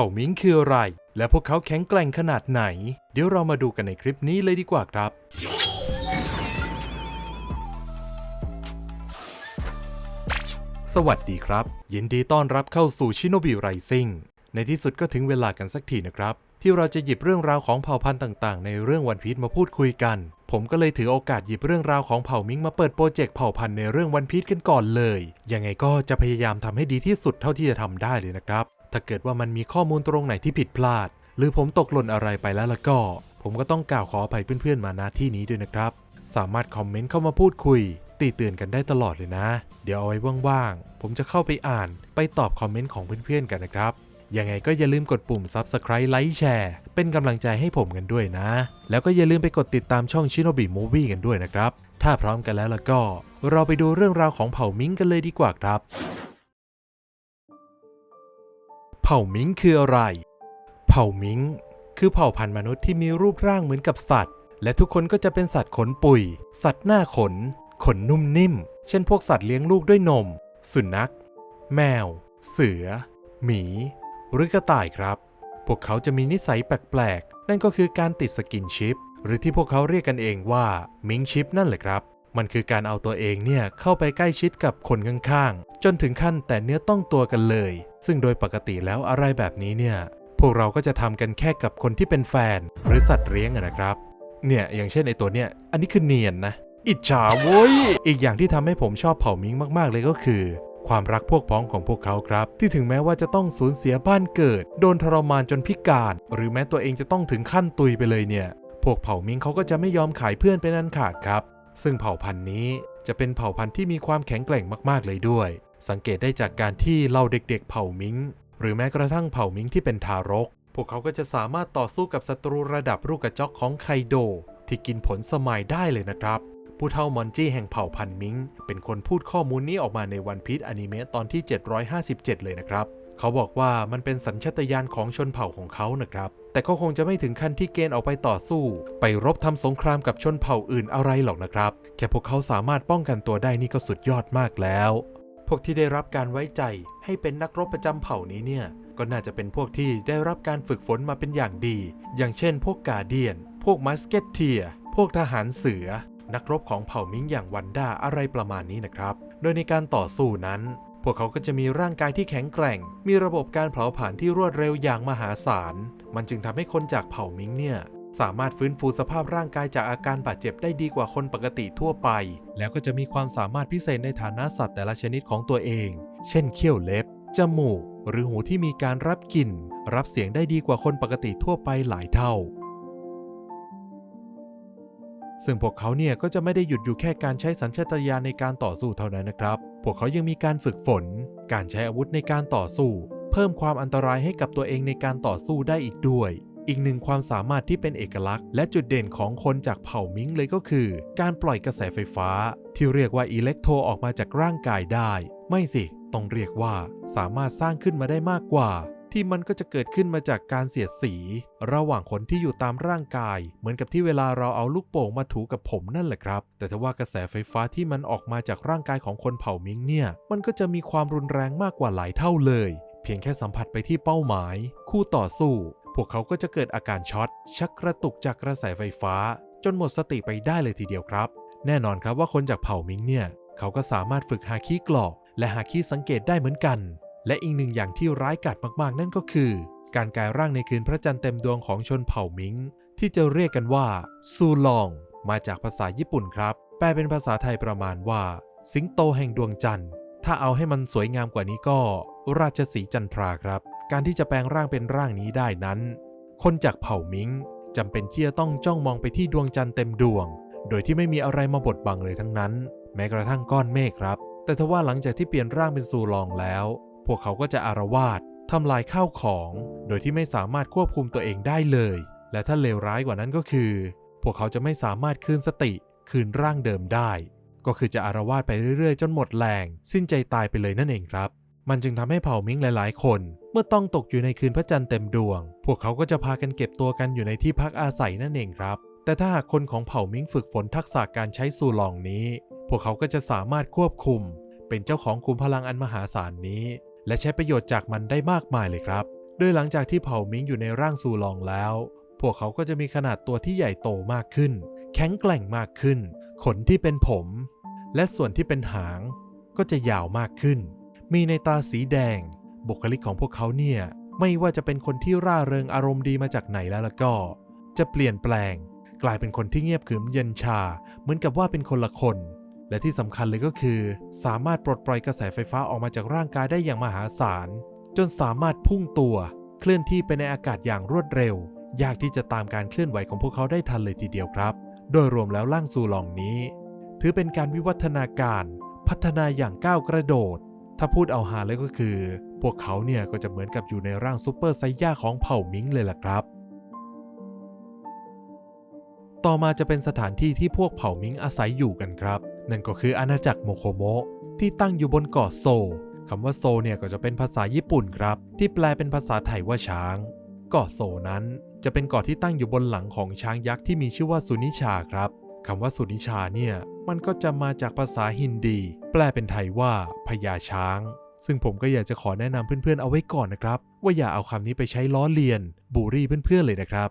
ผ่ามิงคืออะไร และพวกเขาแข็งแกร่งขนาดไหน เดี๋ยวเรามาดูกันในคลิปนี้เลยดีกว่าครับสวัสดีครับ ยินดีต้อนรับเข้าสู่ชิโนบิไรซิ่งในที่สุดก็ถึงเวลากันสักทีนะครับ ที่เราจะหยิบเรื่องราวของเผ่าพันธุ์ต่างๆ ในเรื่องวันพีชมาพูดคุยกัน ผมก็เลยถือโอกาสหยิบเรื่องราวของเผ่ามิงมาเปิดโปรเจกต์เผ่าพันธุ์ในเรื่องวันพีชกันก่อนเลย ยังไงก็จะพยายามทำให้ดีที่สุดเท่าที่จะทำได้เลยนะครับ ถ้าเกิดว่ามันมีข้อมูลตรงไหนที่ผิดพลาด หรือผมตกหล่นอะไรไปแล้วล่ะก็ ผมก็ต้องกล่าวขออภัยเพื่อนๆมาณที่นี้ด้วยนะครับ สามารถคอมเมนต์เข้ามาพูดคุย ตีเตือนกันได้ตลอดเลยนะ เดี๋ยวเอาไว้ว่างๆ ผมจะเข้าไปอ่านไปตอบคอมเมนต์ของเพื่อนๆกันนะครับยังไงก็อย่าลืมกดปุ่ม Subscribe ไลค์แชร์เป็นกำลังใจให้ผมกันด้วยนะ แล้วก็อย่าลืมไปกดติดตามช่อง Shinobi Movie กันด้วยนะครับ ถ้าพร้อมกันแล้วล่ะก็ เราไปดูเรื่องราวของเผ่ามิงกันเลยดีกว่าครับ เผ่ามิงคืออะไร เผ่ามิงคือเผ่าพันธุ์มนุษย์ที่มีรูปร่างเหมือนกับสัตว์ และทุกคนก็จะเป็นสัตว์ขนปุย สัตว์หน้าขน ขนนุ่มนิ่ม เช่นพวกสัตว์เลี้ยงลูกด้วยนม สุนัข แมว เสือ หมี หรือกระต่ายครับ พวกเขาจะมีนิสัยแปลกๆ นั่นก็คือการติดสกินชิป หรือที่พวกเขาเรียกกันเองว่ามิงชิปนั่นแหละครับ มันคือการเอาตัวเองเนี่ยเข้าไปใกล้ชิดกับคนข้างๆ จนถึงขั้นแต่เนื้อต้องตัวกันเลย ซึ่งโดยปกติแล้วอะไรแบบนี้เนี่ย พวกเราก็จะทำกันแค่กับคนที่เป็นแฟน หรือสัตว์เลี้ยงนะครับ เนี่ยอย่างเช่นไอตัวเนี่ย อันนี้คือเนียนนะ อิจฉาเว้ย อีกอย่างที่ทำให้ผมชอบเผ่ามิงมากๆเลยก็คือความรักพวกพ้องของพวกเขาครับ ที่ถึงแม้ว่าจะต้องสูญเสียบ้านเกิด โดนทรมานจนพิการ หรือแม้ตัวเองจะต้องถึงขั้นตุยไปเลยเนี่ย พวกเผ่ามิงเขาก็จะไม่ยอมขายเพื่อนเป็นอันขาดครับ ซึ่งเผ่าพันธุ์นี้จะเป็นเผ่าพันธุ์ที่มีความแข็งแกร่งมากๆเลยด้วย สังเกตได้จากการที่เราเด็กๆ เผ่ามิงหรือแม้กระทั่งเผ่ามิงที่เป็นทารก พวกเขาก็จะสามารถต่อสู้กับศัตรูระดับลูกกระจอกของไคโด ที่กินผลสมัยได้เลยนะครับ ผู้เฒ่ามอนจี้แห่งเผ่าพันธุ์มิงเป็นคนพูดข้อมูลนี้ออกมาในวันพี e อนิเมะตอนที่ 757 เลยนะครับ เขาบอกว่ามันเป็นสัญชาตญาณของชนเผ่าของเขานะครับ แต่ก็คงจะไม่ถึงขั้นที่เกณฑ์ออกไปต่อสู้ ไปรบทำสงครามกับชนเผ่าอื่นอะไรหรอกนะครับ แค่พวกเขาสามารถป้องกันตัวได้นี่ก็สุดยอดมากแล้ว พวกที่ได้รับการไว้ใจให้เป็นนักรบประจำเผ่านี้เนี่ย ก็น่าจะเป็นพวกที่ได้รับการฝึกฝนมาเป็นอย่างดี อย่างเช่น พวกกาเดียน พวกมัสเกตเทีย พวกทหารเสือ นักรบของเผ่ามิงอย่างวันด้าอะไรประมาณนี้นะครับ โดยในการต่อสู้นั้น วกเขาก็จะมีร่างกายที่แข็งแกร่ง มีระบบการเผาผลาญที่รวดเร็วอย่างมหาศาล มันจึงทำให้คนจากเผ่ามิงเนี่ยสามารถฟื้นฟูสภาพร่างกายจากอาการบาดเจ็บได้ดีกว่าคนปกติทั่วไป แล้วก็จะมีความสามารถพิเศษในฐานะสัตว์แต่ละชนิดของตัวเอง เช่นเขี้ยวเล็บ จมูก หรือหูที่มีการรับกลิ่น รับเสียงได้ดีกว่าคนปกติทั่วไปหลายเท่า ซึ่งพวกเขาเนี่ยก็จะไม่ได้หยุดอยู่แค่การใช้สัญชาตญาณในการต่อสู้เท่านั้นนะครับ พวกเขายังมีการฝึกฝน การใช้อาวุธในการต่อสู้ เพิ่มความอันตรายให้กับตัวเองในการต่อสู้ได้อีกด้วย อีกหนึ่งความสามารถที่เป็นเอกลักษณ์ และจุดเด่นของคนจากเผ่ามิงเลยก็คือ การปล่อยกระแสไฟฟ้า ที่เรียกว่าอิเล็กโทรออกมาจากร่างกายได้ ไม่สิ ต้องเรียกว่าสามารถสร้างขึ้นมาได้มากกว่า ที่มันก็จะเกิดขึ้นมาจากการเสียดสี ระหว่างขนที่อยู่ตามร่างกาย เหมือนกับที่เวลาเราเอาลูกโป่งมาถูกับผมนั่นแหละครับ แต่ถ้าว่ากระแสไฟฟ้าที่มันออกมาจากร่างกายของคนเผ่ามิงเนี่ยมันก็จะมีความรุนแรงมากกว่าหลายเท่าเลย เพียงแค่สัมผัสไปที่เป้าหมาย คู่ต่อสู้ พวกเขาก็จะเกิดอาการช็อตชักกระตุกจากกระแสไฟฟ้า จนหมดสติไปได้เลยทีเดียวครับ แน่นอนครับว่าคนจากเผ่ามิงเนี่ยเขาก็สามารถฝึกฮาคิกรอกและฮาคิสังเกตได้เหมือนกัน และอีกหนึ่งอย่างที่ร้ายกาจมากๆ นั่นก็คือ การกลายร่างในคืนพระจันทร์เต็มดวงของชนเผ่ามิง ที่จะเรียกกันว่าซูลอง มาจากภาษาญี่ปุ่นครับ แปลเป็นภาษาไทยประมาณว่า สิงโตแห่งดวงจันทร์ ถ้าเอาให้มันสวยงามกว่านี้ก็ ราชสีจันทราครับ การที่จะแปลงร่างเป็นร่างนี้ได้นั้น คนจากเผ่ามิงจำเป็นที่จะต้องจ้องมองไปที่ดวงจันทร์เต็มดวง โดยที่ไม่มีอะไรมาบดบังเลยทั้งนั้น แม้กระทั่งก้อนเมฆครับ แต่ทว่าหลังจากที่เปลี่ยนร่างเป็นซูลองแล้ว พวกเขาก็จะอารวาสทำลายข้าวของ โดยที่ไม่สามารถควบคุมตัวเองได้เลย และถ้าเลวร้ายกว่านั้นก็คือ พวกเขาจะไม่สามารถคืนสติคืนร่างเดิมได้ ก็คือจะอารวาสไปเรื่อยๆ จนหมดแรง สิ้นใจตายไปเลยนั่นเองครับ มันจึงทำให้เผ่ามิงหลายๆ คน เมื่อต้องตกอยู่ในคืนพระจันทร์เต็มดวง พวกเขาก็จะพากันเก็บตัวกันอยู่ในที่พักอาศัยนั่นเองครับ แต่ถ้าหากคนของเผ่ามิงฝึกฝนทักษะการใช้ซูลองนี้ พวกเขาก็จะสามารถควบคุม เป็นเจ้าของคุมพลังอันมหาศาลนี้ และใช้ประโยชน์จากมันได้มากมายเลยครับ โดยหลังจากที่เผ่ามิงอยู่ในร่างซูลองแล้ว พวกเขาก็จะมีขนาดตัวที่ใหญ่โตมากขึ้น แข็งแกร่งมากขึ้น ขนที่เป็นผม และส่วนที่เป็นหาง ก็จะยาวมากขึ้น มีในตาสีแดง บุคลิกของพวกเขาเนี่ยไม่ว่าจะเป็นคนที่ร่าเริงอารมณ์ดีมาจากไหนแล้วล้วก็ จะเปลี่ยนแปลง กลายเป็นคนที่เงียบขรึมเย็นชา เหมือนกับว่าเป็นคนละคน และที่สำคัญเลยก็คือ สามารถปลดปล่อยกระแสไฟฟ้าออกมาจากร่างกายได้อย่างมหาศาล จนสามารถพุ่งตัว เคลื่อนที่ไปในอากาศอย่างรวดเร็ว ยากที่จะตามการเคลื่อนไหวของพวกเขาได้ทันเลยทีเดียวครับ โดยรวมแล้วร่างซูลองนี้ ถือเป็นการวิวัฒนาการ พัฒนาอย่างก้าวกระโดด ถ้าพูดเอาหาเลยก็คือ พวกเขาเนี่ยก็จะเหมือนกับอยู่ในร่างซูเปอร์ไซย่าของเผ่ามิงเลยล่ะครับต่อมาจะเป็นสถานที่ที่พวกเผ่ามิงอาศัยอยู่กันครับ นั่นก็คืออาณาจักรโมโคโมะที่ตั้งอยู่บนเกาะโซคำว่าโซเนี่ยก็จะเป็นภาษาญี่ปุ่นครับ ที่แปลเป็นภาษาไทยว่าช้าง เกาะโซนั้นจะเป็นเกาะที่ตั้งอยู่บนหลังของช้างยักษ์ที่มีชื่อว่าสุนิชาครับคำว่าสุนิชาเนี่ยมันก็จะมาจากภาษาฮินดี แปลเป็นไทยว่าพญาช้าง ซึ่งผมก็อยากจะขอแนะนำเพื่อนๆเอาไว้ก่อนนะครับ ว่าอย่าเอาคำนี้ไปใช้ล้อเลียน บูรี่เพื่อนๆเลยนะครับ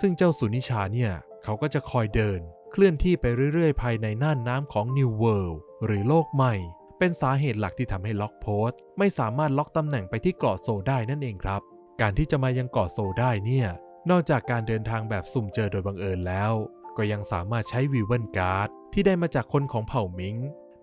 ซึ่งเจ้าสุนิชาเนี่ย เขาก็จะคอยเดิน เคลื่อนที่ไปเรื่อยๆ ภายในน่านน้ำของ New World หรือโลกใหม่ เป็นสาเหตุหลักที่ทำให้ล็อกโพสต์ ไม่สามารถล็อกตำแหน่งไปที่เกาะโซได้นั่นเองครับ การที่จะมายังเกาะโซได้เนี่ย นอกจากการเดินทางแบบสุ่มเจอโดยบังเอิญแล้ว ก็ยังสามารถใช้วีเวนการ์ดที่ได้มาจากคนของเผ่ามิง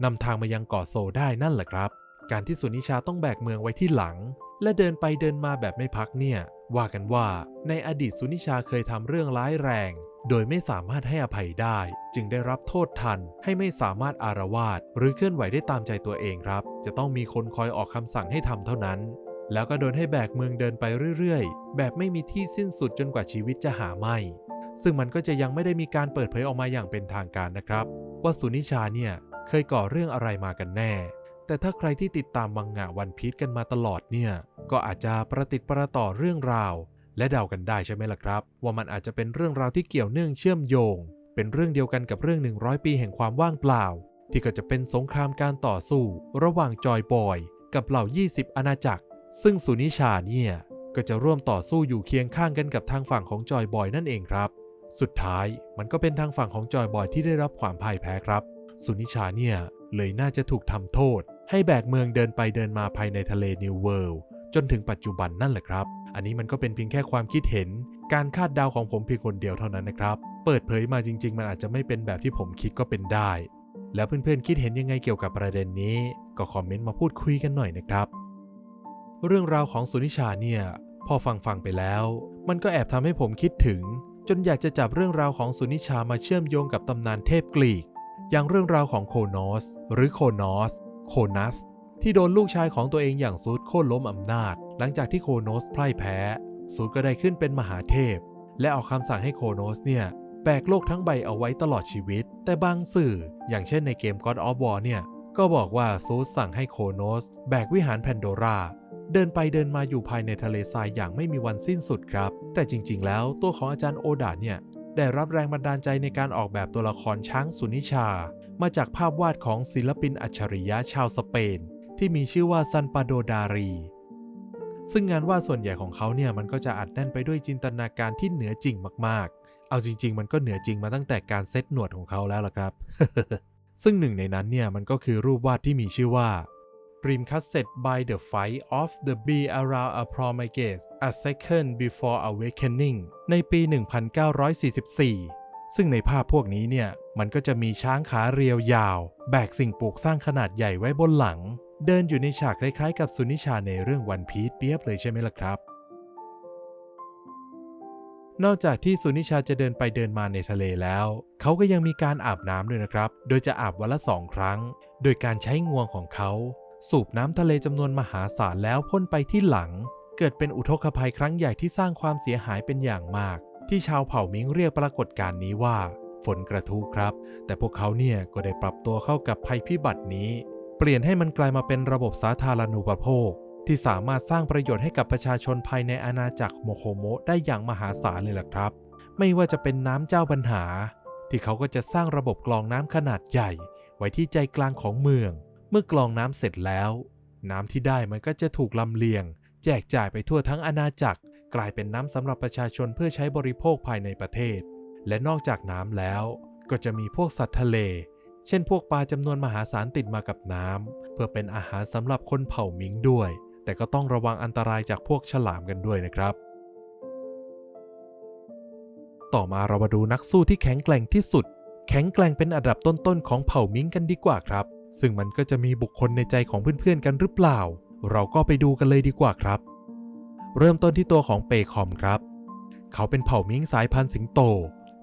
นำทางมายังเกาะโซได้นั่นแหละครับ การที่สุนิชาต้องแบกเมืองไว้ที่หลัง และเดินไปเดินมาแบบไม่พักเนี่ย ว่ากันว่าในอดีตสุนิชาเคยทำเรื่องร้ายแรง โดยไม่สามารถให้อภัยได้ จึงได้รับโทษทันให้ไม่สามารถอารวาสหรือเคลื่อนไหวได้ตามใจตัวเองครับ จะต้องมีคนคอยออกคำสั่งให้ทำเท่านั้น แล้วก็โดนให้แบกเมืองเดินไปเรื่อยๆ แบบไม่มีที่สิ้นสุดจนกว่าชีวิตจะหาไม่ ซึ่งมันก็จะยังไม่ได้มีการเปิดเผยออกมาอย่างเป็นทางการนะครับ ว่าสุนิชาเนี่ยเคยก่อเรื่องอะไรมากันแน่ แต่ถ้าใครที่ติดตามมังงะวันพีชกันมาตลอดเนี่ย ก็อาจจะประติดประต่อเรื่องราว และเดากันได้ใช่ไหมล่ะครับ ว่ามันอาจจะเป็นเรื่องราวที่เกี่ยวเนื่องเชื่อมโยง เป็นเรื่องเดียวกันกับเรื่อง 100 ปีแห่งความว่างเปล่า ที่ก็จะเป็นสงครามการต่อสู้ ระหว่างจอยบอย กับเหล่า 20 อาณาจักร ซึ่งสุนิชาเนี่ย ก็จะร่วมต่อสู้อยู่เคียงข้างกันกับทางฝั่งของจอยบอยนั่นเองครับ สุดท้ายมันก็เป็นทางฝั่งของจอยบอยที่ได้รับความพ่ายแพ้ครับ สุนิชาเนี่ยเลยน่าจะถูกทำโทษ ให้แบกเมืองเดินไปเดินมาภายในทะเลนิวเวิลด์จนถึงปัจจุบันนั่นแหละครับ อันนี้มันก็เป็นเพียงแค่ความคิดเห็น การคาดเดาของผมเพียงคนเดียวเท่านั้นนะครับ เปิดเผยมาจริง ๆ มันอาจจะไม่เป็นแบบที่ผมคิดก็เป็นได้ แล้วเพื่อนๆคิดเห็นยังไงเกี่ยวกับประเด็นนี้ ก็คอมเมนต์มาพูดคุยกันหน่อยนะครับ เรื่องราวของสุนิชาเนี่ยพอฟังฟังไปแล้ว มันก็แอบทำให้ผมคิดถึง จนอยากจะจับเรื่องราวของสุนิชามาเชื่อมโยงกับตำนานเทพกรีก อย่างเรื่องราวของโคนอส หรือโคนอส โคนัส ที่โดนลูกชายของตัวเองอย่างซูดโค่นล้มอำนาจ หลังจากที่โคโนสพ่ายแพ้ ซูดก็ได้ขึ้นเป็นมหาเทพ และออกคำสั่งให้โคโนสเนี่ยแบกโลกทั้งใบเอาไว้ตลอดชีวิต แต่บางสื่อ อย่างเช่นในเกม God of War เนี่ย ก็บอกว่าซูดสั่งให้โคโนส แบกวิหารแพนโดราเดินไปเดินมาอยู่ภายในทะเลทรายอย่างไม่มีวันสิ้นสุดครับ แต่จริงๆ แล้วตัวของอาจารย์โอดาเนี่ย ได้รับแรงบันดาลใจในการออกแบบตัวละครช้างสุนิชา มาจากภาพวาดของศิลปินอัจฉริยะชาวสเปน ที่มีชื่อว่าซันปาโดดารี ซึ่งงานวาดส่วนใหญ่ของเขาเนี่ยมันก็จะอัดแน่นไปด้วยจินตนาการที่เหนือจริงมากๆ เอาจริง ๆ มันก็เหนือจริงมาตั้งแต่การเซตหนวดของเขาแล้วล่ะครับ ซึ่งหนึ่งในนั้นเนี่ยมันก็คือรูปวาดที่มีชื่อว่า Dream Cassette by the Fight of the Bee Around a Prometheus a Second Before Awakening ในปี 1944 ซึ่งในภาพพวกนี้เนี่ยมันก็จะมีช้างขาเรียวยาว แบกสิ่งปลูกสร้างขนาดใหญ่ไว้บนหลัง เดินอยู่ในฉากคล้ายๆ กับสุนิชาในเรื่องวันพี e เปียบเลยใช่ไหมล่ะครับ นอกจากที่สุนิชาจะเดินไปเดินมาในทะเลแล้ว เขาก็ยังมีการอาบน้ำด้วยนะครับ โดยจะอาบวันละสองครั้ง โดยการใช้งวงของเขา สูบน้ำทะเลจำนวนมหาศาลแล้วพ่นไปที่หลัง เกิดเป็นอุทกภัยครั้งใหญ่ที่สร้างความเสียหายเป็นอย่างมาก ที่ชาวเผ่ามิงเรียกปรากฏการณ์นี้ว่าฝนกระทุครับ แต่พวกเขาเนี่ยก็ได้ปรับตัวเข้ากับภัยพิบัตินี้ เปลี่ยนให้มันกลายมาเป็นระบบสาธารณูปโภค ที่สามารถสร้างประโยชน์ให้กับประชาชนภายในอาณาจักรโมโคโมได้อย่างมหาศาลเลยล่ะครับ ไม่ว่าจะเป็นน้ำเจ้าปัญหา ที่เขาก็จะสร้างระบบกรองน้ำขนาดใหญ่ ไว้ที่ใจกลางของเมือง เมื่อกรองน้ำเสร็จแล้ว น้ำที่ได้มันก็จะถูกลำเลียง แจกจ่ายไปทั่วทั้งอาณาจักร กลายเป็นน้ำสำหรับประชาชนเพื่อใช้บริโภคภายในประเทศ และนอกจากน้ำแล้ว ก็จะมีพวกสัตว์ทะเล เช่นพวกปลาจำนวนมหาศาลติดมากับน้ำเพื่อเป็นอาหารสำหรับคนเผ่ามิงด้วย แต่ก็ต้องระวังอันตรายจากพวกฉลามกันด้วยนะครับ ต่อมาเรามาดูนักสู้ที่แข็งแกร่งที่สุด แข็งแกร่งเป็นอันดับต้นๆของเผ่ามิงกันดีกว่าครับ ซึ่งมันก็จะมีบุคคลในใจของเพื่อนๆกันหรือเปล่า เราก็ไปดูกันเลยดีกว่าครับ เริ่มต้นที่ตัวของเปคอมครับ เขาเป็นเผ่ามิงสายพันธุ์สิงโต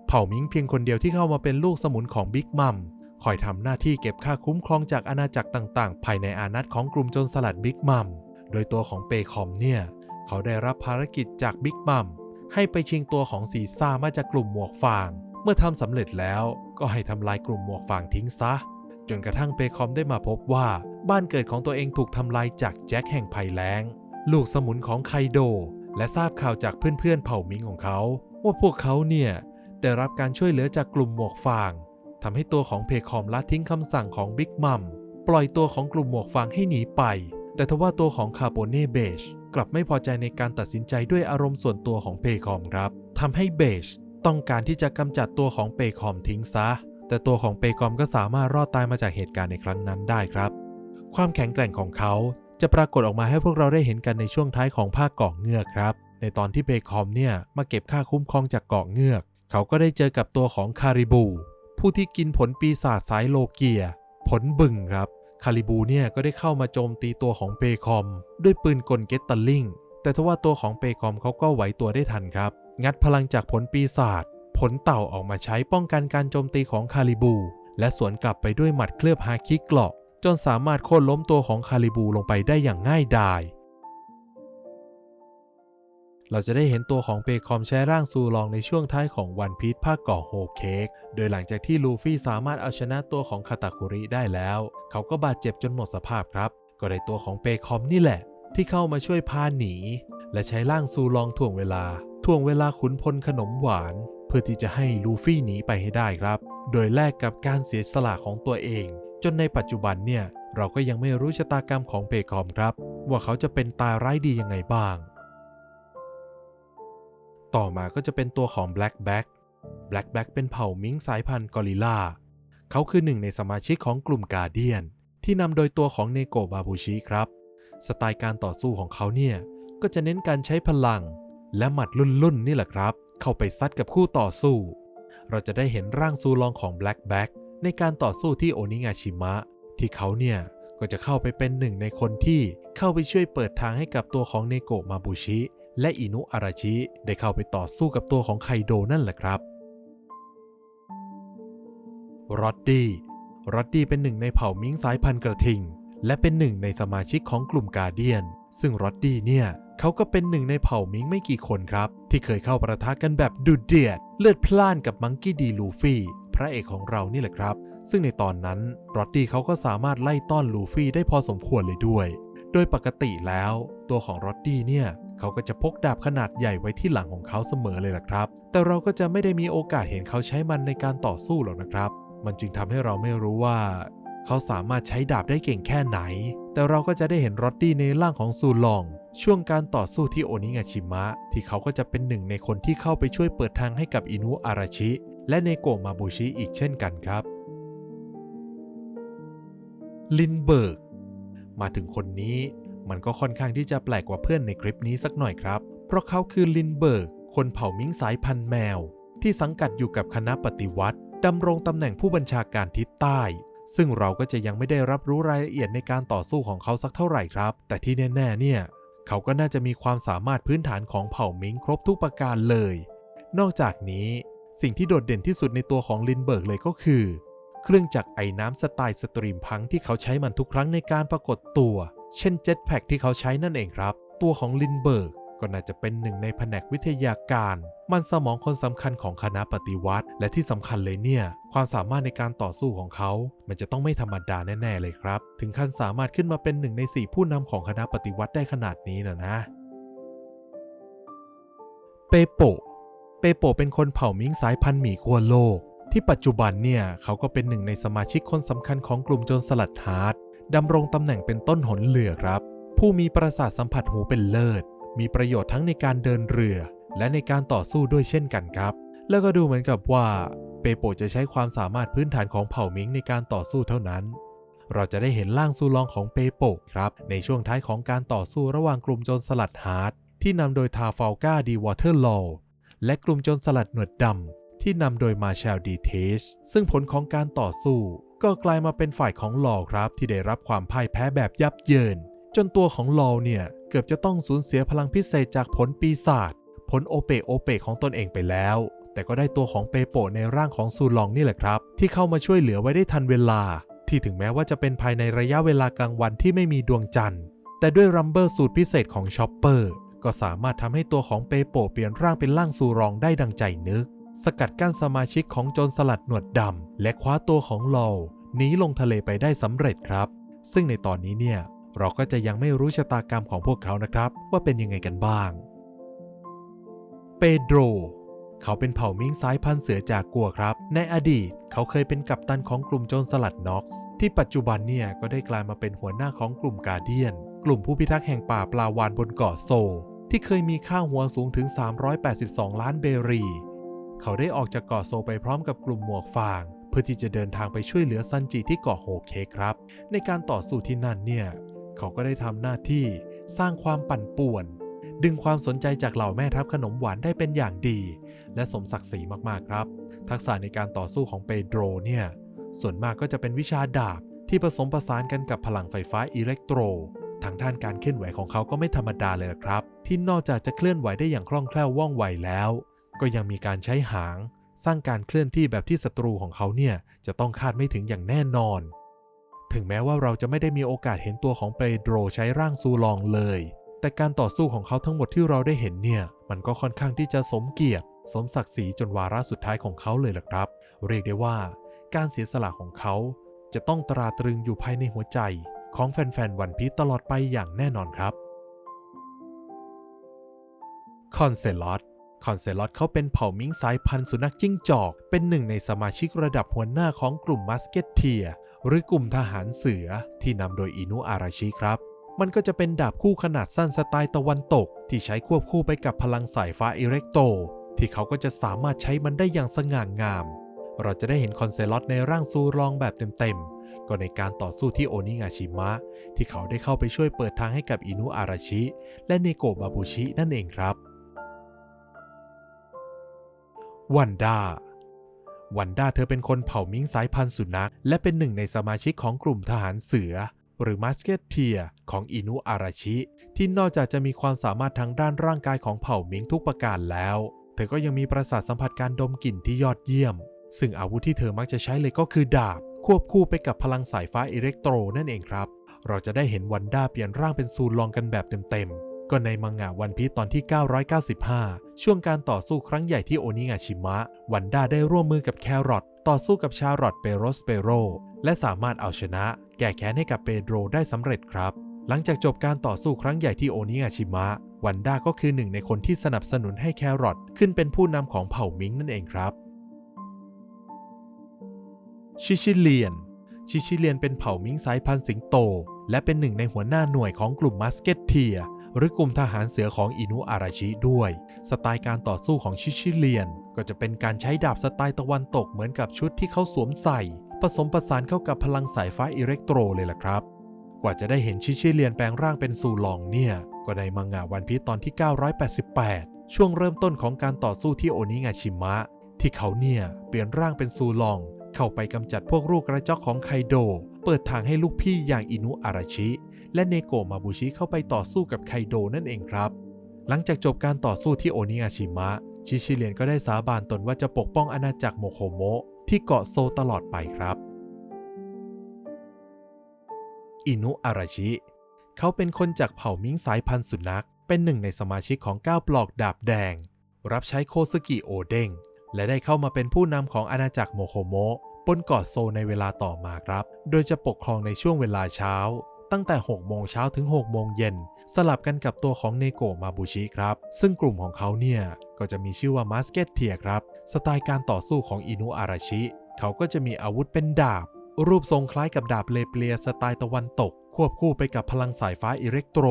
เผ่ามิงเพียงคนเดียวที่เข้ามาเป็นลูกสมุนของบิ๊กมัม คอยทำหน้าที่เก็บค่าคุ้มครองจากอาณาจักรต่างๆ ภายในอานัตของกลุ่มโจรสลัดบิ๊กมัม โดยตัวของเปคอมเนี่ย เขาได้รับภารกิจจากบิ๊กมัมให้ไปชิงตัวของซีซ่ามาจากกลุ่มหมวกฟาง เมื่อทำสำเร็จแล้วก็ให้ทำลายกลุ่มหมวกฟางทิ้งซะ จนกระทั่งเปคอมได้มาพบว่าบ้านเกิดของตัวเองถูกทำลายจากแจ็คแห่งภัยแล้ง ลูกสมุนของไคโด และทราบข่าวจากเพื่อนๆเผ่ามิงของเขา ว่าพวกเขาเนี่ยได้รับการช่วยเหลือจากกลุ่มหมวกฟาง ทำให้ตัวของเพคอมละทิ้งคำสั่งของบิ๊กมัมปล่อยตัวของกลุ่มหมวกฟางให้หนีไป แต่ทว่าตัวของคาโปเน่เบชกลับไม่พอใจในการตัดสินใจด้วยอารมณ์ส่วนตัวของเพคอมครับทำให้เบชต้องการที่จะกำจัดตัวของเปคอมทิ้งซะ แต่ตัวของเปคอมก็สามารถรอดตายมาจากเหตุการณ์ในครั้งนั้นได้ครับ ความแข็งแกร่งของเขาจะปรากฏออกมาให้พวกเราได้เห็นกันในช่วงท้ายของภาคเกาะเงือกครับ ในตอนที่เปคอมเนี่ยมาเก็บค่าคุ้มครองจากเกาะเงือก เขาก็ได้เจอกับตัวของคาริบู ผู้ที่กินผลปีศาจสายโลเกีย ผลบึงครับ คาริบูเนี่ยก็ได้เข้ามาโจมตีตัวของเปคอม ด้วยปืนกลเกตตัลลิงแต่ทว่าตัวของเปคอมเขาก็ไหวตัวได้ทันครับ งัดพลังจากผลปีศาจผลเต่าออกมาใช้ป้องกันการโจมตีของคาริบู และสวนกลับไปด้วยหมัดเคลือบฮาคิเกราะจนสามารถโค่นล้มตัวของคาริบูลงไปได้อย่างง่ายดาย เราจะได้เห็นตัวของเปคอมใช้ร่างซูลองในช่วงท้ายของวันพีชภาคก่อโฮเค้ก โดยหลังจากที่ลูฟี่สามารถเอาชนะตัวของคาตาคุริได้แล้ว เขาก็บาดเจ็บจนหมดสภาพครับ ก็ได้ตัวของเปคอมนี่แหละ ที่เข้ามาช่วยพาหนี และใช้ร่างซูลองถ่วงเวลา ถ่วงเวลาขุนพลขนมหวาน เพื่อที่จะให้ลูฟี่หนีไปให้ได้ครับ โดยแลกกับการเสียสละของตัวเอง จนในปัจจุบันเนี่ยเราก็ยังไม่รู้ชะตากรรมของเปคอมครับ ว่าเขาจะเป็นตายร้ายดียังไงบ้าง ต่อมาก็จะเป็นตัวของ Black Back Black Back เป็นเผ่ามิงสายพันธุ์กอริลลาเขาคือหนึ่งในสมาชิกของกลุ่มกาเดียน ที่นำโดยตัวของเนโกบาบูชิครับ สไตล์การต่อสู้ของเขาเนี่ย ก็จะเน้นการใช้พลัง และหมัดลุ่นๆนี่แหละครับ เข้าไปซัดกับคู่ต่อสู้ เราจะได้เห็นร่างซูลองของ Black Back ในการต่อสู้ที่โอนิงาชิมะ ที่เขาเนี่ยก็จะเข้าไปเป็นหนึ่งในคนที่เข้าไปช่วยเปิดทางให้กับตัวของเนโกะมาบูชิ และอินุอาราชิได้เข้าไปต่อสู้กับตัวของไคโดนั่นแหละครับรอดดี้รอดดี้เป็นหนึ่งในเผ่ามิงสายพันธุ์กระทิง และเป็นหนึ่งในสมาชิกของกลุ่มกาเดียน ซึ่งรอดดี้เนี่ยเขาก็เป็นหนึ่งในเผ่ามิงไม่กี่คนครับ ที่เคยเข้าประทะกันแบบดุเดือด เลือดพล่านกับมังกี้ดีลูฟี่ พระเอกของเรานี่แหละครับ ซึ่งในตอนนั้นรอดดี้เขาก็สามารถไล่ต้อนลูฟี่ได้พอสมควรเลยด้วย โดยปกติแล้ว ตัวของรอดดี้เนี่ย เขาก็จะพกดาบขนาดใหญ่ไว้ที่หลังของเขาเสมอเลยล่ะครับ แต่เราก็จะไม่ได้มีโอกาสเห็นเขาใช้มันในการต่อสู้หรอกนะครับ มันจึงทำให้เราไม่รู้ว่า เขาสามารถใช้ดาบได้เก่งแค่ไหน แต่เราก็จะได้เห็นรอดดี้ในร่างของซูลอง ช่วงการต่อสู้ที่โอนิงาชิมะ ที่เขาก็จะเป็นหนึ่งในคนที่เข้าไปช่วยเปิดทางให้กับอินุอาราชิ และเนโกะมาบูชิอีกเช่นกันครับลินเบิร์กมาถึงคนนี้ มันก็ค่อนข้างที่จะแปลกกว่าเพื่อนในคลิปนี้สักหน่อยครับ เพราะเขาคือลินเบิร์ก คนเผ่ามิงสายพันธุ์แมว ที่สังกัดอยู่กับคณะปฏิวัติดำรงตำแหน่งผู้บัญชาการทิศใต้ ซึ่งเราก็จะยังไม่ได้รับรู้รายละเอียดในการต่อสู้ของเขาสักเท่าไหร่ครับ แต่ที่แน่ๆเนี่ย เขาก็น่าจะมีความสามารถพื้นฐานของเผ่ามิงครบทุกประการเลย นอกจากนี้ สิ่งที่โดดเด่นที่สุดในตัวของลินเบิร์กเลยก็คือ เครื่องจักรไอ้น้ำสไตล์สตรีมพังที่เขาใช้มันทุกครั้งในการปรากฏตัว เช่นเจ็ตแพ็กที่เขาใช้นั่นเองครับ ตัวของลินเบิร์กก็น่าจะเป็นหนึ่งในแผนกวิทยาการ มันสมองคนสำคัญของคณะปฏิวัติ และที่สำคัญเลยเนี่ย ความสามารถในการต่อสู้ของเขา มันจะต้องไม่ธรรมดาแน่ๆเลยครับ ถึงขั้นสามารถขึ้นมาเป็นหนึ่งในสี่ผู้นำของคณะปฏิวัติได้ขนาดนี้นะนะเปโปเปโปเป็นคนเผ่ามิงสายพันธุ์หมีขั้วโลก ที่ปัจจุบันเนี่ยเขาก็เป็นหนึ่งในสมาชิกคนสำคัญของกลุ่มโจรสลัดฮาร์ด ดำรงตำแหน่งเป็นต้นหนเรือครับ ผู้มีประสาทสัมผัสหูเป็นเลิศ มีประโยชน์ทั้งในการเดินเรือ และในการต่อสู้ด้วยเช่นกันครับ แล้วก็ดูเหมือนกับว่าเปโปจะใช้ความสามารถพื้นฐานของเผ่ามิงในการต่อสู้เท่านั้น เราจะได้เห็นล่างซูลองของเปโปครับ ในช่วงท้ายของการต่อสู้ระหว่างกลุ่มโจรสลัดฮาร์ดที่นำโดยทาฟาลกาดีวอเตอร์ลอและกลุ่มโจรสลัดหนวดดำที่นำโดยมาแชลดีเทชซึ่งผลของการต่อสู้ ก็กลายมาเป็นฝ่ายของลอครับที่ได้รับความพ่ายแพ้แบบยับเยิน จนตัวของลอเนี่ยเกือบจะต้องสูญเสียพลังพิเศษจากผลปีศาจผลโอเปโอเปของตนเองไปแล้ว แต่ก็ได้ตัวของเปโปในร่างของซูลองนี่แหละครับ ที่เข้ามาช่วยเหลือไว้ได้ทันเวลา ที่ถึงแม้ว่าจะเป็นภายในระยะเวลากลางวันที่ไม่มีดวงจันทร์แต่ด้วยรัมเบอร์สูตรพิเศษของชอปเปอร์ก็สามารถทำให้ตัวของเปโปเปลี่ยนร่างเป็นร่างซูรองได้ดังใจนึก สกัดกั้นสมาชิกของโจรสลัดหนวดดำและคว้าตัวของลอหนีลงทะเลไปได้สำเร็จครับ ซึ่งในตอนนี้เนี่ยเราก็จะยังไม่รู้ชะตากรรมของพวกเขานะครับ ว่าเป็นยังไงกันบ้าง เปโดรเขาเป็นเผ่ามิงสายพันธุ์เสือจากกัวครับ ในอดีตเขาเคยเป็นกัปตันของกลุ่มโจรสลัดน็อกซ์ที่ปัจจุบันเนี่ยก็ได้กลายมาเป็นหัวหน้าของกลุ่มกาเดียน กลุ่มผู้พิทักษ์แห่งป่าปลาวานบนเกาะโซ ที่เคยมีค่าหัวสูงถึง 382 ล้านเบรี เขาได้ออกจากเกาะโซไปพร้อมกับกลุ่มหมวกฟาง เพื่อที่จะเดินทางไปช่วยเหลือซันจิที่เกาะโฮเคครับ ในการต่อสู้ที่นั่นเนี่ย เขาก็ได้ทำหน้าที่สร้างความปั่นป่วน ดึงความสนใจจากเหล่าแม่ทัพขนมหวานได้เป็นอย่างดี และสมศักดิ์ศรีมากๆครับ ทักษะในการต่อสู้ของเปโดรเนี่ย ส่วนมากก็จะเป็นวิชาดาบที่ผสมผสานกันกับพลังไฟฟ้าอิเล็กโทรทางด้านการเคลื่อนไหวของเขาก็ไม่ธรรมดาเลยละครับ ที่นอกจากจะเคลื่อนไหวได้อย่างคล่องแคล่วว่องไวแล้ว ก็ยังมีการใช้หาง สร้างการเคลื่อนที่แบบที่ศัตรูของเขาเนี่ยจะต้องคาดไม่ถึงอย่างแน่นอน ถึงแม้ว่าเราจะไม่ได้มีโอกาสเห็นตัวของเปโดรใช้ร่างซูลองเลย แต่การต่อสู้ของเขาทั้งหมดที่เราได้เห็นเนี่ยมันก็ค่อนข้างที่จะสมเกียรติ สมศักดิ์ศรีจนวาระสุดท้ายของเขาเลยล่ะครับ เรียกได้ว่า การเสียสละของเขาจะต้องตราตรึงอยู่ภายในหัวใจ ของแฟนๆวันพีตตลอดไปอย่างแน่นอนครับคอนเซลอต คอนเซลอตเขาเป็นเผ่ามิงสายพันธุ์สุนัขจิ้งจอก เป็นหนึ่งในสมาชิกระดับหัวหน้าของกลุ่มมัสเกตเทีย หรือกลุ่มทหารเสือที่นำโดยอินุอาราชิครับ มันก็จะเป็นดาบคู่ขนาดสั้นสไตล์ตะวันตก ที่ใช้ควบคู่ไปกับพลังสายฟ้าอิเล็กโต ที่เขาก็จะสามารถใช้มันได้อย่างสง่างาม เราจะได้เห็นคอนเซลอตในร่างซูรองแบบเต็มๆ ก็ในการต่อสู้ที่โอนิงาชิมะ ที่เขาได้เข้าไปช่วยเปิดทางให้กับอินุอาราชิ และเนโกะบาบุชินั่นเองครับ วันด้าวันด้าเธอเป็นคนเผ่ามิงสายพันธุ์สุนัข และเป็นหนึ่งในสมาชิกของกลุ่มทหารเสือ หรือมัสเกตเทียของอินุอาราชิ ที่นอกจากจะมีความสามารถทางด้านร่างกายของเผ่ามิงทุกประการแล้ว เธอก็ยังมีประสาทสัมผัสการดมกลิ่นที่ยอดเยี่ยม ซึ่งอาวุธที่เธอมักจะใช้เลยก็คือดาบ ควบคู่ไปกับพลังสายฟ้าอิเล็กโทรนั่นเองครับ เราจะได้เห็นวันด้าเปลี่ยนร่างเป็นซูลองกันแบบเต็มๆ ก็ในมังงะวันพีตตอนที่ 995 ช่วงการต่อสู้ครั้งใหญ่ที่โอนิงาชิมะ วันด้าได้ร่วมมือกับแครอทต่อสู้กับชารอตเปโรสเปโร และสามารถเอาชนะ แก้แค้นให้กับเปโดรได้สำเร็จครับ หลังจากจบการต่อสู้ครั้งใหญ่ที่โอนิงาชิมะ วันด้าก็คือหนึ่งในคนที่สนับสนุนให้แครอทขึ้นเป็นผู้นำของเผ่ามิงนั่นเองครับชิชิเลียน ชิชิเลียนเป็นเผ่ามิงสายพันธุ์สิงโต และเป็นหนึ่งในหัวหน้าหน่วยของกลุ่มมัสเกตเทีย หรือกลุ่มทหารเสือของอินุอาราชิด้วย สไตล์การต่อสู้ของชิชิเลียน ก็จะเป็นการใช้ดาบสไตล์ตะวันตกเหมือนกับชุดที่เขาสวมใส่ ผสมผสานเข้ากับพลังสายฟ้าอิเล็กโทรเลยล่ะครับ กว่าจะได้เห็นชิชิเลียนแปลงร่างเป็นซูลองเนี่ยก็ในมังงะวันพีตอนที่ 988 ช่วงเริ่มต้นของการต่อสู้ที่โอนิงาชิมะ ที่เขาเนี่ยเปลี่ยนร่างเป็นซูลอง เข้าไปกำจัดพวกลูกกระจอกของไคโด เปิดทางให้ลูกพี่อย่างอินุอาราชิ และเนโกะมาบุชิเข้าไปต่อสู้กับไคโดนั่นเองครับ หลังจากจบการต่อสู้ที่โอนิงาชิมะ ชิชิเลียนก็ได้สาบานตนว่าจะปกป้องอาณาจักรโมโคโมะที่เกาะโซตลอดไปครับ อินุอาราชิ เขาเป็นคนจากเผ่ามิงสายพันธุ์สุนัข เป็นหนึ่งในสมาชิกของก้าวปลอกดาบแดง รับใช้โคซึกิโอเด้ง และได้เข้ามาเป็นผู้นำของอาณาจักรโมโคโมะบนเกาะโซในเวลาต่อมาครับ โดยจะปกครองในช่วงเวลาเช้า ตั้งแต่ 6 โมงเช้าถึง 6 โมงเย็น สลับกันกับตัวของเนโกะมาบุชิครับ ซึ่งกลุ่มของเขาเนี่ย ก็จะมีชื่อว่ามาสเกตเทียครับ สไตล์การต่อสู้ของอินุอาราชิ เขาก็จะมีอาวุธเป็นดาบ รูปทรงคล้ายกับดาบเลเปลียสไตล์ตะวันตก ควบคู่ไปกับพลังสายฟ้าอิเล็กโทร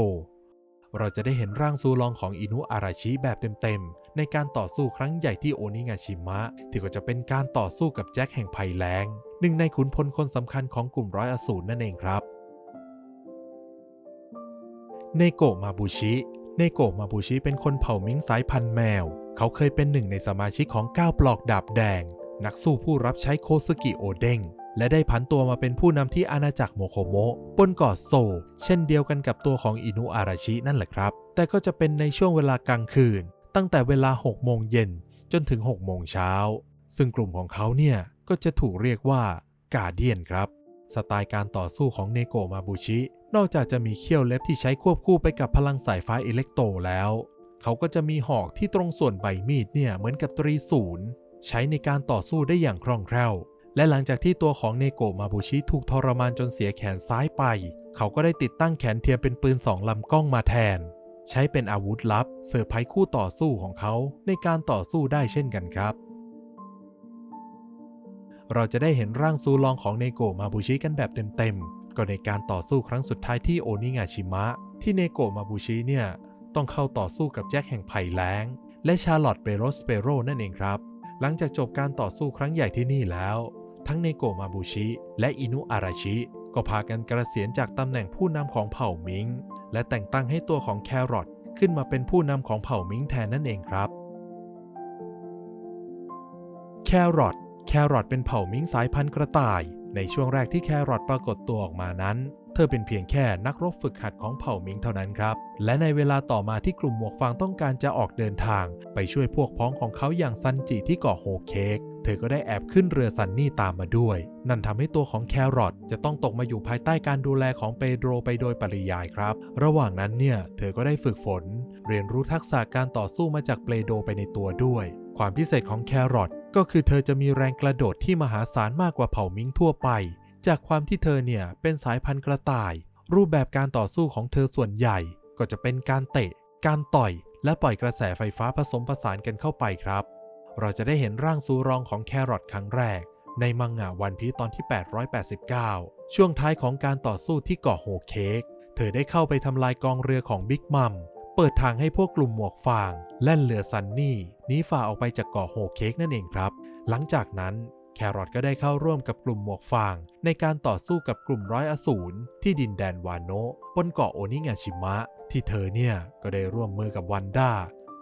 เราจะได้เห็นร่างซูลองของอินุอาราชิแบบเต็ม ในการต่อสู้ครั้งใหญ่ที่โอนิงาชิมะ ที่ก็จะเป็นการต่อสู้กับแจ็คแห่งภัยแล้ง หนึ่งในขุนพลคนสำคัญของกลุ่มร้อยอสูรนั่นเองครับเนโกะมาบูชิเนโกะมาบูชิเป็นคนเผ่ามิงสายพันธุ์แมว เขาเคยเป็นหนึ่งในสมาชิกของก้าวปลอกดาบแดง นักสู้ผู้รับใช้โคสกิโอเด้งและได้ผันตัวมาเป็นผู้นำที่อาณาจักรโมโคโมะบนเกาะโซ เช่นเดียวกันกับตัวของอินุอาราชินั่นแหละครับ แต่ก็จะเป็นในช่วงเวลากลางคืน ตั้งแต่เวลา 6 โมงเย็นจนถึง 6 โมงเช้า ซึ่งกลุ่มของเขาเนี่ยก็จะถูกเรียกว่ากาเดียนครับ สไตล์การต่อสู้ของเนโกมาบูชิ นอกจากจะมีเขี้ยวเล็บที่ใช้ควบคู่ไปกับพลังสายฟ้าอิเล็กโตแล้ว เขาก็จะมีหอกที่ตรงส่วนใบมีดเนี่ยเหมือนกับตรีศูนย์ใช้ในการต่อสู้ได้อย่างคล่องแคล่ว และหลังจากที่ตัวของเนโกมาบูชิถูกทรมานจนเสียแขนซ้ายไป เขาก็ได้ติดตั้งแขนเทียมเป็นปืนสองลำกล้องมาแทน ใช้เป็นอาวุธลับเซอร์ไพรส์คู่ต่อสู้ของเขาในการต่อสู้ได้เช่นกันครับ เราจะได้เห็นร่างซูลองของเนโกะมาบูชิกันแบบเต็มๆ ก็ในการต่อสู้ครั้งสุดท้ายที่โอนิงาชิมะ ที่เนโกะมาบูชิเนี่ย ต้องเข้าต่อสู้กับแจ็คแห่งไผ่แล้ง และชาร์ลอตเปโรสเปโรนั่นเองครับ หลังจากจบการต่อสู้ครั้งใหญ่ที่นี่แล้ว ทั้งเนโกะมาบูชิ และอินุอาราชิก็พากันกระเสียนจากตำแหน่งผู้นำของเผ่ามิง และแต่งตั้งให้ตัวของแครอทขึ้นมาเป็นผู้นำของเผ่ามิงแทนนั่นเองครับแครอทแครอทเป็นเผ่ามิงสายพันธุ์กระต่าย ในช่วงแรกที่แครอทปรากฏตัวออกมานั้น เธอเป็นเพียงแค่นักรบฝึกหัดของเผ่ามิงเท่านั้นครับ และในเวลาต่อมาที่กลุ่มหมวกฟางต้องการจะออกเดินทาง ไปช่วยพวกพ้องของเขาอย่างซันจิที่เกาะโฮเค้ก ธอก็ได้แอบขึ้นเรือซันนี่ตามมาด้วย นั่นทำให้ตัวของแครอทจะต้องตกมาอยู่ภายใต้การดูแลของเปโดรไปโดยปริยายครับ ระหว่างนั้นเนี่ย เธอก็ได้ฝึกฝน เรียนรู้ทักษะการต่อสู้มาจากเปโดไปในตัวด้วย ความพิเศษของแครอทก็คือเธอจะมีแรงกระโดดที่มหาศาลมากกว่าเผ่ามิงทั่วไป จากความที่เธอเนี่ยเป็นสายพันธุ์กระต่าย รูปแบบการต่อสู้ของเธอส่วนใหญ่ ก็จะเป็นการเตะ การต่อย และปล่อยกระแสไฟฟ้าผสมผสานกันเข้าไปครับ เราจะได้เห็นร่างซูรองของแครอทครั้งแรก ในมังงะวันพีตอนที่ 889 ช่วงท้ายของการต่อสู้ที่เกาะโฮเค้ก เธอได้เข้าไปทำลายกองเรือของบิ๊กมัม เปิดทางให้พวกกลุ่มหมวกฟางแล่นเรือซันนี่นีฝ่าออกไปจากเกาะโฮเค้กนั่นเองครับ หลังจากนั้นแครอทก็ได้เข้าร่วมกับกลุ่มหมวกฟาง ในการต่อสู้กับกลุ่มร้อยอสูรที่ดินแดนวานโนะบนเกาะโอนิงาชิมะ ที่เธอเนี่ยก็ได้ร่วมมือกับวันด้า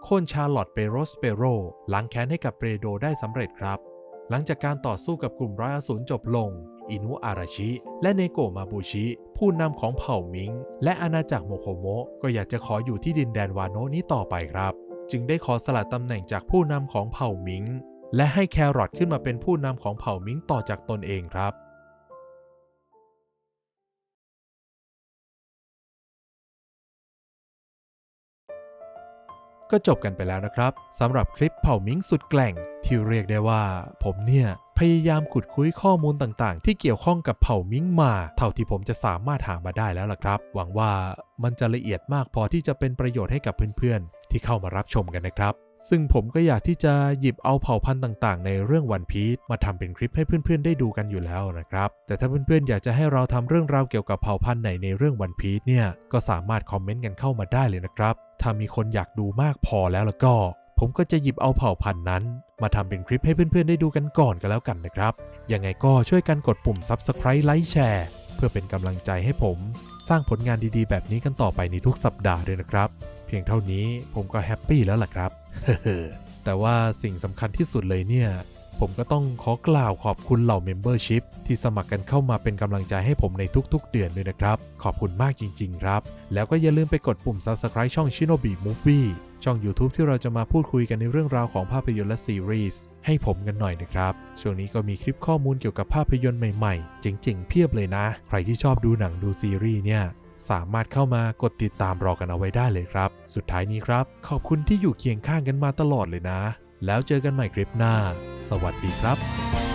โค่นชาร์ลอตเปโรสเปโรล้างแค้นให้กับเปโดได้สำเร็จครับ หลังจากการต่อสู้กับกลุ่มร้อยอสูรจบลง อินุอาราชิ และเนโกะมาบูชิ ผู้นำของเผ่ามิง และอาณาจักรโมโคโมะก็อยากจะขออยู่ที่ดินแดนวานโนนี้ต่อไปครับ จึงได้ขอสละตำแหน่งจากผู้นำของเผ่ามิง และให้แครอทขึ้นมาเป็นผู้นำของเผ่ามิงต่อจากตนเองครับ ก็จบกันไปแล้วนะครับสำหรับคลิปเผ่ามิงสุดแกล่งที่เรียกได้ว่า ผมเนี่ยพยายามขุดคุยข้อมูลต่างๆ ที่เกี่ยวข้องกับเผ่ามิงมา เท่าที่ผมจะสามารถหามาได้แล้วล่ะครับ หวังว่ามันจะละเอียดมากพอที่จะเป็นประโยชน์ให้กับเพื่อนๆ ที่เข้ามารับชมกันนะครับ ซึ่งผมก็อยากที่จะหยิบเอาเผ่าพันธุ์ต่างๆ ในเรื่องวันพีชมาทำเป็นคลิปให้เพื่อนๆ ได้ดูกันอยู่แล้วนะครับ แต่ถ้าเพื่อนๆ อยากจะให้เราทำเรื่องราวเกี่ยวกับเผ่าพันธุ์ไหนในเรื่องวันพีชเนี่ย ก็สามารถคอมเมนต์กันเข้ามาได้เลยนะครับ ถ้ามีคนอยากดูมากพอแล้วแล้วก็ ผมก็จะหยิบเอาเผ่าพันธุ์นั้น มาทำเป็นคลิปให้เพื่อนๆ ได้ดูกันก่อนกันแล้วกันนะครับ ยังไงก็ช่วยกันกดปุ่ม Subscribe ไลค์แชร์เพื่อเป็นกำลังใจให้ผม สร้างผลงานดีๆ แบบนี้กันต่อไปในทุกสัปดาห์ด้วยนะครับ เพียงเท่านี้ผมก็แฮปปี้แล้วล่ะครับแต่ว่าสิ่งสำคัญที่สุดเลยเนี่ย ผมก็ต้องขอกล่าวขอบคุณเหล่า Membership ที่สมัครกันเข้ามาเป็นกำลังใจให้ผมในทุกๆ เดือนด้วยนะครับ ขอบคุณมากจริง ๆ ครับ แล้วก็อย่าลืมไปกดปุ่ม Subscribe ช่อง Shinobi Movie ช่อง YouTube ที่เราจะมาพูดคุยกันในเรื่องราวของภาพยนตร์และซีรีส์ให้ผมกันหน่อยนะครับ ช่วงนี้ก็มีคลิปข้อมูลเกี่ยวกับภาพยนตร์ใหม่ๆ เจ๋งๆ เพียบเลยนะ ใครที่ชอบดูหนังดูซีรีส์เนี่ย สามารถเข้ามากดติดตามรอกันเอาไว้ได้เลยครับ สุดท้ายนี้ครับ ขอบคุณที่อยู่เคียงข้างกันมาตลอดเลยนะ แล้วเจอกันใหม่คลิปหน้า สวัสดีครับ